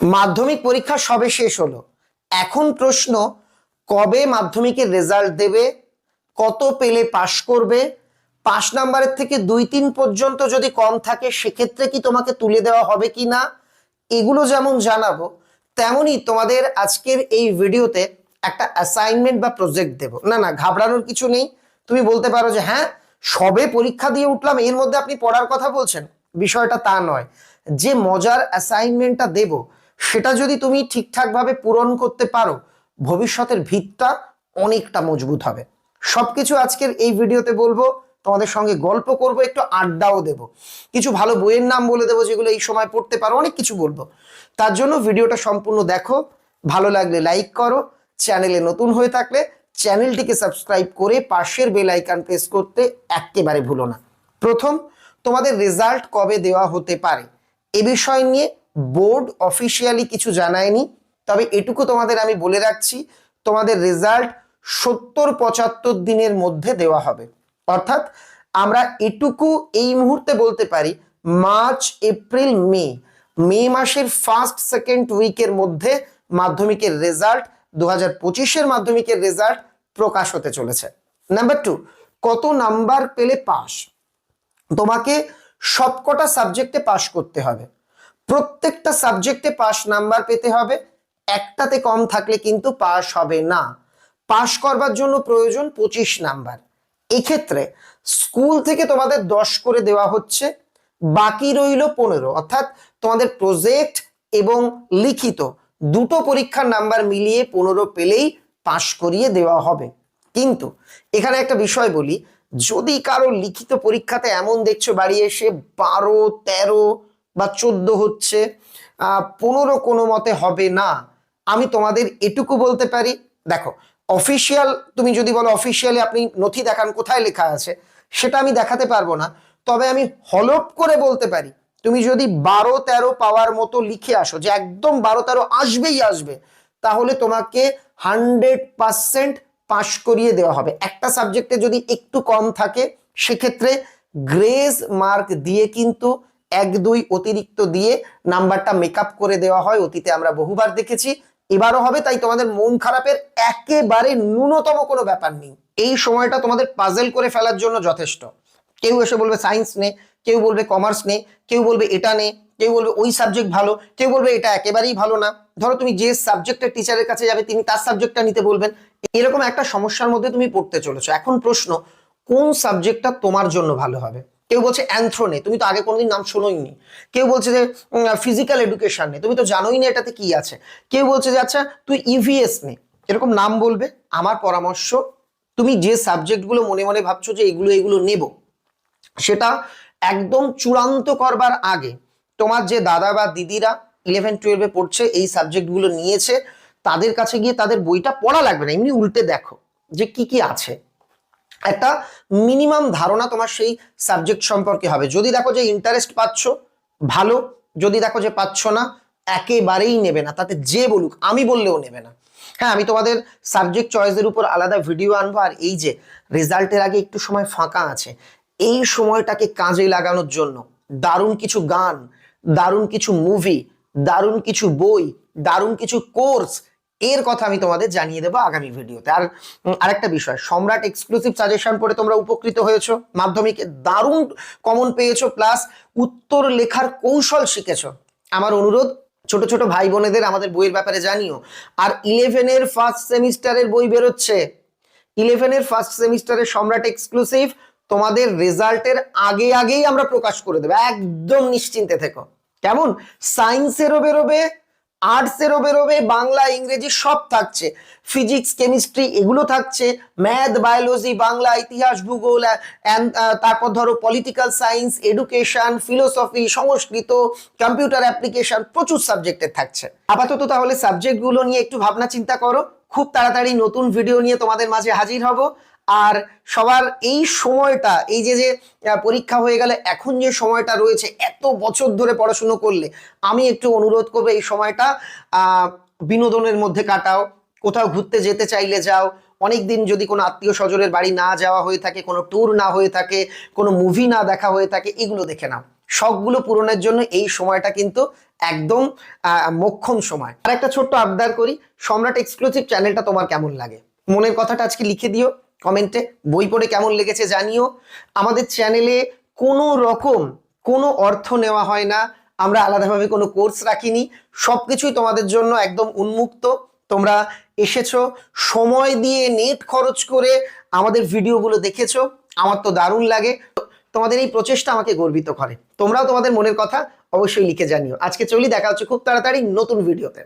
মাধ্যমিক পরীক্ষা সবে শেষ হলো। এখন প্রশ্ন, কবে মাধ্যমিকের রেজাল্ট দেবে? কত পেলে পাশ করবে? পাশ নাম্বারের থেকে দুই তিন পর্যন্ত যদি কম থাকে, সেক্ষেত্রে কি তোমাকে তুলে দেওয়া হবে কি না? এগুলো যেমন জানাব, তেমনই তোমাদের আজকের এই ভিডিওতে একটা অ্যাসাইনমেন্ট বা প্রজেক্ট দেব। না না, ঘাবড়ানোর কিছু নেই। তুমি বলতে পারো যে হ্যাঁ সবে পরীক্ষা দিয়ে উঠলাম, এর মধ্যে আপনি পড়ার কথা বলছেন? বিষয়টা তা নয়। যে মজার অ্যাসাইনমেন্টটা দেব সেটা যদি তুমি ঠিকঠাকভাবে পূরণ করতে পারো, ভবিষ্যতের ভিতটা অনেকটা মজবুত হবে। সবকিছু আজকের এই ভিডিওতে বলব, তোমাদের সঙ্গে গল্প করব, একটু আড্ডাও দেব। কিছু ভালো বইয়ের নাম বলে দেবো, যেগুলো এই সময় পড়তে পারো, অনেক কিছু বলব। তার জন্য ভিডিওটা সম্পূর্ণ দেখো, ভালো লাগলে লাইক করো, চ্যানেলে নতুন হয়ে থাকলে চ্যানেলটিকে সাবস্ক্রাইব করে পাশের বেল আইকন প্রেস করতে একেবারে ভুলো না। প্রথম, তোমাদের রেজাল্ট কবে দেওয়া হতে পারে? এ বিষয় নিয়ে বোর্ড অফিসিয়ালি কিছু জানায়নি, তবে এটুকু তোমাদের আমি বলে রাখছি, তোমাদের রেজাল্ট সত্তর পঁচাত্তর দিনের মধ্যে দেওয়া হবে। অর্থাৎ আমরা এটুকু এই মুহূর্তে বলতে পারি, মার্চ, এপ্রিল, মে মে মাসের ফার্স্ট, সেকেন্ড উইকের মধ্যে মাধ্যমিকের রেজাল্ট দু হাজার পঁচিশের মাধ্যমিকের রেজাল্ট প্রকাশ হতে চলেছে। নাম্বার টু কত নাম্বার পেলে পাস তোমাকে সবকটা সাবজেক্টে পাশ করতে হবে। প্রত্যেকটা সাবজেক্টে পাস নাম্বার পেতে হবে। একটাতে কম থাকলে কিন্তু পাস হবে না। পাশ করবার জন্য প্রয়োজন পঁচিশ নাম্বার এক্ষেত্রে স্কুল থেকে তোমাদের দশ করে দেওয়া হচ্ছে, বাকি রইল পনেরো। অর্থাৎ তোমাদের প্রজেক্ট এবং লিখিত দুটো পরীক্ষার নাম্বার মিলিয়ে পনেরো পেলেই পাশ করিয়ে দেওয়া হবে। কিন্তু এখানে একটা বিষয় বলি, যদি কারও লিখিত পরীক্ষাতে এমন দেখছ বাড়ি এসে বারো, তেরো বা চোদ্দ হচ্ছে পনেরো কোনো মতে হবে না। আমি তোমাদের এটুকু বলতে পারি, দেখো অফিসিয়াল তুমি যদি বলো অফিসিয়ালি আপনি নথি দেখান কোথায় লেখা আছে, সেটা আমি দেখাতে পারব না। তবে আমি হলপ করে বলতে পারি, তুমি যদি বারো তেরো পাওয়ার মতো লিখে আসো, যে একদম বারো তেরো আসবেই আসবে, তাহলে তোমাকে হান্ড্রেড পার্সেন্ট পাশ করিয়ে দেওয়া হবে। একটা সাবজেক্টে যদি একটু কম থাকে, সেক্ষেত্রে গ্রেজ মার্ক দিয়ে কিন্তু এক, দুই অতিরিক্ত দিয়ে নাম্বারটা মেকআপ করে দেওয়া হয়। অতীতে আমরা বহুবার দেখেছি। এবারও হবে, তাই তোমাদের মন খারাপের একেবারে ন্যূনতম কোনো ব্যাপার নেই। এই সময়টা তোমাদের পাজেল করে ফেলার জন্য যথেষ্ট। কেউ এসে বলবে সায়েন্স নে, কেউ বলবে কমার্স নে, কেউ বলবে এটা নে, কেউ বলবে ওই সাবজেক্ট ভালো, কেউ বলবে এটা একেবারেই ভালো না। ধরো তুমি যে সাবজেক্টের টিচারের কাছে যাবে, তিনি তার সাবজেক্টটা নিতে বলবেন। এরকম একটা সমস্যার মধ্যে তুমি পড়তে চলেছো। এখন প্রশ্ন, কোন সাবজেক্টটা তোমার জন্য ভালো হবে? কেউ বলছে অ্যান্থ্রোনে তুমি তো আগে কোনোদিন নাম শোনোইনি। কেউ বলছে যে ফিজিক্যাল এডুকেশন নে তুমি তো জানোই না এটাতে কি আছে। কেউ বলছে যে আচ্ছা তুই ইভিএস নে, এরকম নাম বলবে, আমার পরামর্শ, তুমি যে সাবজেক্টগুলো মনে মনে ভাবছ যে এগুলো এগুলো নেব, সেটা একদম চূড়ান্ত করবার আগে তোমার যে দাদা বা দিদিরা ইলেভেন টুয়েলভে পড়ছে, এই সাবজেক্টগুলো নিয়েছে, তাদের কাছে গিয়ে তাদের বইটা পড়া লাগবে না, এমনি উল্টে দেখো যে কি কি আছে। একটা মিনিমাম ধারণা তোমার সেই সাবজেক্ট সম্পর্কে হবে। যদি দেখো যে ইন্টারেস্ট পাচ্ছ, ভালো। যদি দেখো যে পাচ্ছ না, একেবারেই নেবে না। তাতে যে বলুক, আমি বললেও নেবে না। হ্যাঁ আমি তোমাদের সাবজেক্ট চয়েসের উপর আলাদা ভিডিও আনব। আর এই যে রেজাল্টের আগে একটু সময় ফাঁকা আছে, এই সময়টাকে কাজে লাগানোর জন্য দারুণ কিছু গান, দারুণ কিছু মুভি দারুণ কিছু বই, দারুণ কিছু কোর্স এর কথা আমি তোমাদের জানিয়ে দেবো আগামী ভিডিওতে। আর আরেকটা বিষয়, সম্রাট এক্সক্লুসিভ সাজেশন পড়ে তোমরা উপকৃত হয়েছো, মাধ্যমিকে দারুণ কমন পেয়েছ প্লাস উত্তর লেখার কৌশল শিখেছো। আমার অনুরোধ, ছোট ছোট ভাই বোনেদের আমাদের বইয়ের ব্যাপারে জানিও। আর ইলেভেনের ফার্স্ট সেমিস্টারের বই বেরোচ্ছে। ইলেভেনের ফার্স্ট সেমিস্টারের সম্রাট এক্সক্লুসিভ তোমাদের রেজাল্টের আগে আগেই আমরা প্রকাশ করে দেবো। একদম নিশ্চিন্তে থেকো। কেমন? সায়েন্সেরও বেরোবে আর্টসেরও বেরোবে বাংলা, ইংরেজি সব থাকছে। ফিজিক্স, কেমিস্ট্রি এগুলো থাকছে। ম্যাথ, বায়োলজি, বাংলা, ইতিহাস, ভূগোল তারপর ধরো political science, education, philosophy, Sanskrit, computer application প্রচুর সাবজেক্টের থাকছে। আপাতত তাহলে সাবজেক্টগুলো নিয়ে একটু ভাবনা চিন্তা করো। খুব তাড়াতাড়ি নতুন ভিডিও নিয়ে তোমাদের মাঝে হাজির হব। আর সবার এই সময়টা, এই যে যে পরীক্ষা হয়ে গেলে, এখন যে সময়টা রয়েছে, এত বছর ধরে পড়াশুনো করলে, আমি একটু অনুরোধ করব এই সময়টা বিনোদনের মধ্যে কাটাও, কোথাও ঘুরতে যেতে চাইলে যাও অনেক দিন যদি কোনো আত্মীয় স্বজনের বাড়ি না যাওয়া হয়ে থাকে, কোনো ট্যুর না হয়ে থাকে, কোনো মুভি না দেখা হয়ে থাকে, এগুলো দেখে নাও। শখগুলো পূরণের জন্য এই সময়টা কিন্তু একদম মোক্ষম সময়। আর একটা ছোট্ট আবদার করি, সম্রাট এক্সক্লুসিভ চ্যানেলটা তোমার কেমন লাগে? মনের কথাটা আজকে লিখে দিও। কমেন্টে বই পড়ে কেমন লেগেছে জানিও। আমাদের চ্যানেলে কোনো রকম কোনো অর্থ নেওয়া হয় না। আমরা আলাদাভাবে কোনো কোর্স রাখিনি। সব কিছুই তোমাদের জন্য একদম উন্মুক্ত। তোমরা এসেছ, সময় দিয়ে নেট খরচ করে আমাদের ভিডিওগুলো দেখেছ। আমার তো দারুণ লাগে। তোমাদের এই প্রচেষ্টা আমাকে গর্বিত করে। তোমরাও তোমাদের মনের কথা অবশ্যই লিখে জানিও। আজকে চলি দেখা হচ্ছে খুব তাড়াতাড়ি নতুন ভিডিওতে